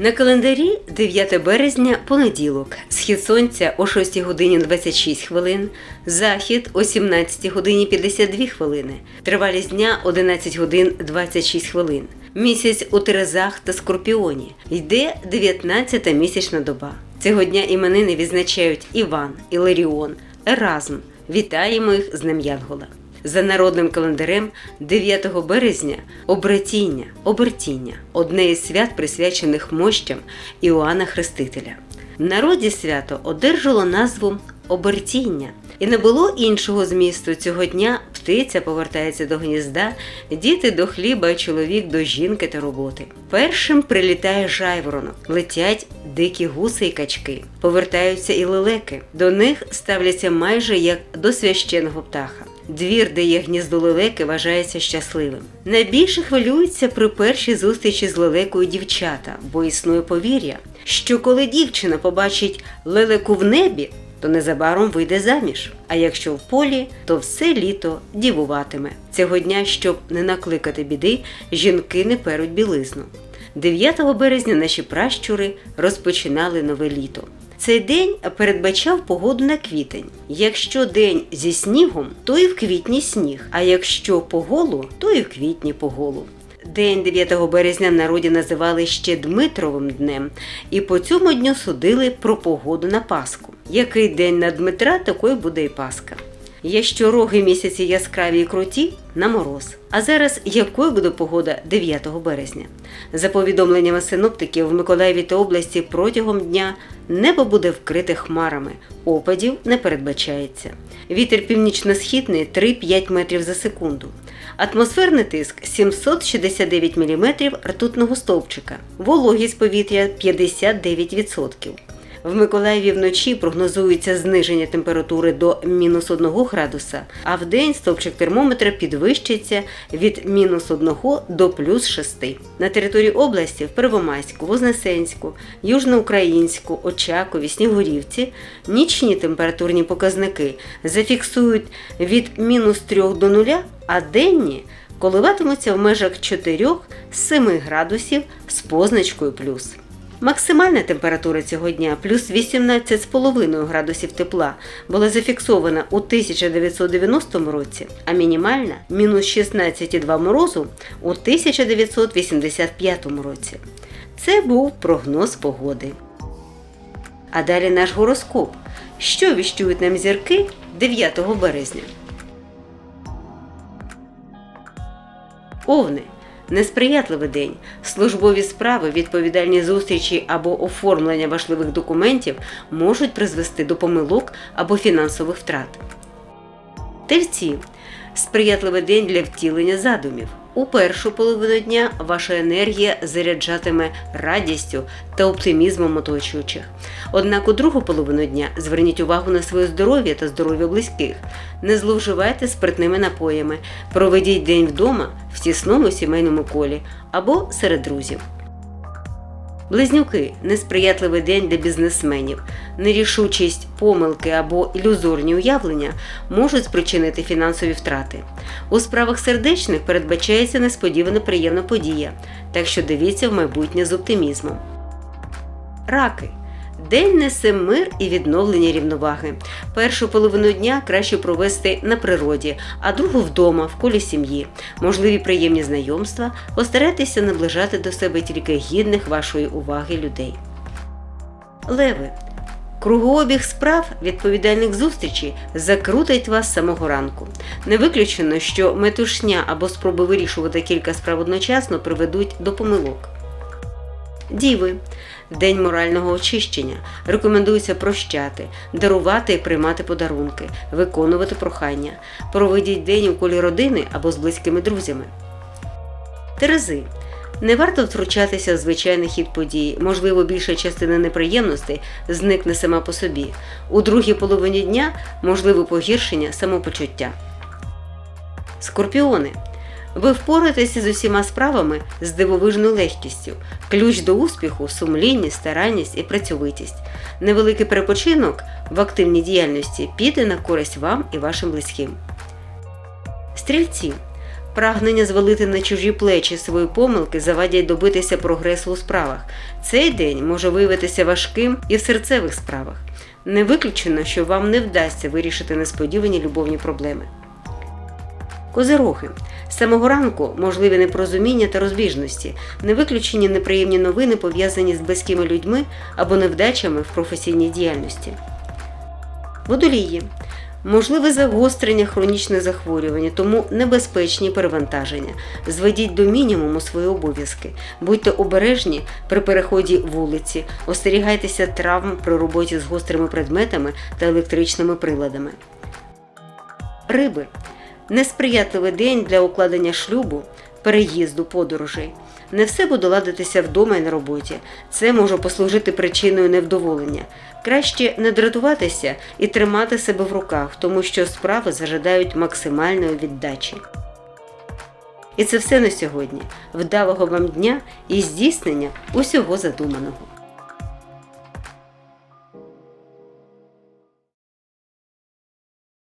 На календарі 9 березня понеділок. Схід сонця о 6 годині 26 хвилин, захід о 17 годині 52 хвилини, тривалість дня 11 годин 26 хвилин. Місяць у Терезах та Скорпіоні. Йде 19-та місячна доба. Цього дня іменини відзначають Іван, Іларіон, Еразм. Вітаємо їх з Днем Янгола. За народним календарем 9 березня обретіння, обертіння одне із свят, присвячених мощам Іоанна Хрестителя. В народі свято одержало назву обертіння, і не було іншого змісту цього дня. Птиця повертається до гнізда, діти до хліба, чоловік до жінки та роботи. Першим прилітає жайворонок, летять дикі гуси і качки, повертаються і лелеки. До них ставляться майже як до священного птаха. Двір, де є гніздо лелеки, вважається щасливим. Найбільше хвилюються при першій зустрічі з лелекою дівчата, бо існує повір'я, що коли дівчина побачить лелеку в небі, то незабаром вийде заміж. А якщо в полі, то все літо дівуватиме. Цього дня, щоб не накликати біди, жінки не перуть білизну. 9 березня наші пращури розпочинали нове літо. Цей день передбачав погоду на квітень. Якщо день зі снігом, то і в квітні сніг, а якщо поголу, то і в квітні поголу. День 9 березня в народі називали ще Дмитровим днем, і по цьому дню судили про погоду на Пасху. Який день на Дмитра, такою буде і Пасха. Якщо роги місяці яскраві і круті, на мороз. А зараз якою буде погода 9 березня? За повідомленнями синоптиків в Миколаєві та області протягом дня небо буде вкрите хмарами, опадів не передбачається. Вітер північно-східний 3-5 метрів за секунду. Атмосферний тиск 769 мм ртутного стовпчика, вологість повітря 59%. В Миколаєві вночі прогнозується зниження температури до мінус 1 градуса, а в день стовпчик термометра підвищиться від мінус 1 до плюс 6. На території області в Первомайську, Вознесенську, Южноукраїнську, Очакові, Снігурівці нічні температурні показники зафіксують від мінус 3 до 0, а денні коливатимуться в межах 4-7 градусів з позначкою плюс. Максимальна температура цього дня плюс 18,5 градусів тепла була зафіксована у 1990 році, а мінімальна мінус 16,2 морозу у 1985 році. Це був прогноз погоди. А далі наш гороскоп. Що віщують нам зірки 9 березня? Овни. Несприятливий день, службові справи, відповідальні зустрічі або оформлення важливих документів можуть призвести до помилок або фінансових втрат. Тельці сприятливий день для втілення задумів. У першу половину дня ваша енергія заряджатиме радістю та оптимізмом оточуючих. Однак у другу половину дня зверніть увагу на своє здоров'я та здоров'я близьких. Не зловживайте спиртними напоями, проведіть день вдома в тісному сімейному колі або серед друзів. Близнюки несприятливий день для бізнесменів. Нерішучість, помилки або ілюзорні уявлення можуть спричинити фінансові втрати. У справах сердечних передбачається несподівана приємна подія, так що дивіться в майбутнє з оптимізмом. Раки День несе мир і відновлення рівноваги. Першу половину дня краще провести на природі, а другу вдома, в колі сім'ї. Можливі приємні знайомства, постарайтеся наближати до себе тільки гідних вашої уваги людей. Леви. Кругообіг справ відповідальних зустрічей закрутить вас самого ранку. Не виключено, що метушня або спроби вирішувати кілька справ одночасно приведуть до помилок. Діви. День морального очищення. Рекомендується прощати, дарувати і приймати подарунки, виконувати прохання. Проведіть день у колі родини або з близькими друзями. Терези. Не варто втручатися в звичайний хід подій. Можливо, більша частина неприємностей зникне сама по собі. У другій половині дня можливе погіршення самопочуття. Скорпіони. Ви впораєтеся з усіма справами з дивовижною легкістю, ключ до успіху, сумлінність, старанність і працьовитість. Невеликий перепочинок в активній діяльності піде на користь вам і вашим близьким. Стрільці. прагнення звалити на чужі плечі свої помилки завадять добитися прогресу у справах. Цей день може виявитися важким і в серцевих справах. Не виключено, що вам не вдасться вирішити несподівані любовні проблеми. Козироги. З самого ранку можливі непорозуміння та розбіжності, не виключені неприємні новини, пов'язані з близькими людьми або невдачами в професійній діяльності. Водолії. Можливе загострення хронічних захворювань, тому небезпечні перевантаження. Зведіть до мінімуму свої обов'язки. Будьте обережні при переході вулиці, остерігайтеся травм при роботі з гострими предметами та електричними приладами. Риби. Несприятливий день для укладення шлюбу, переїзду, подорожей. Не все буде ладитися вдома і на роботі. Це може послужити причиною невдоволення. Краще не дратуватися і тримати себе в руках, тому що справи зажадають максимальної віддачі. І це все на сьогодні. Вдалого вам дня і здійснення усього задуманого.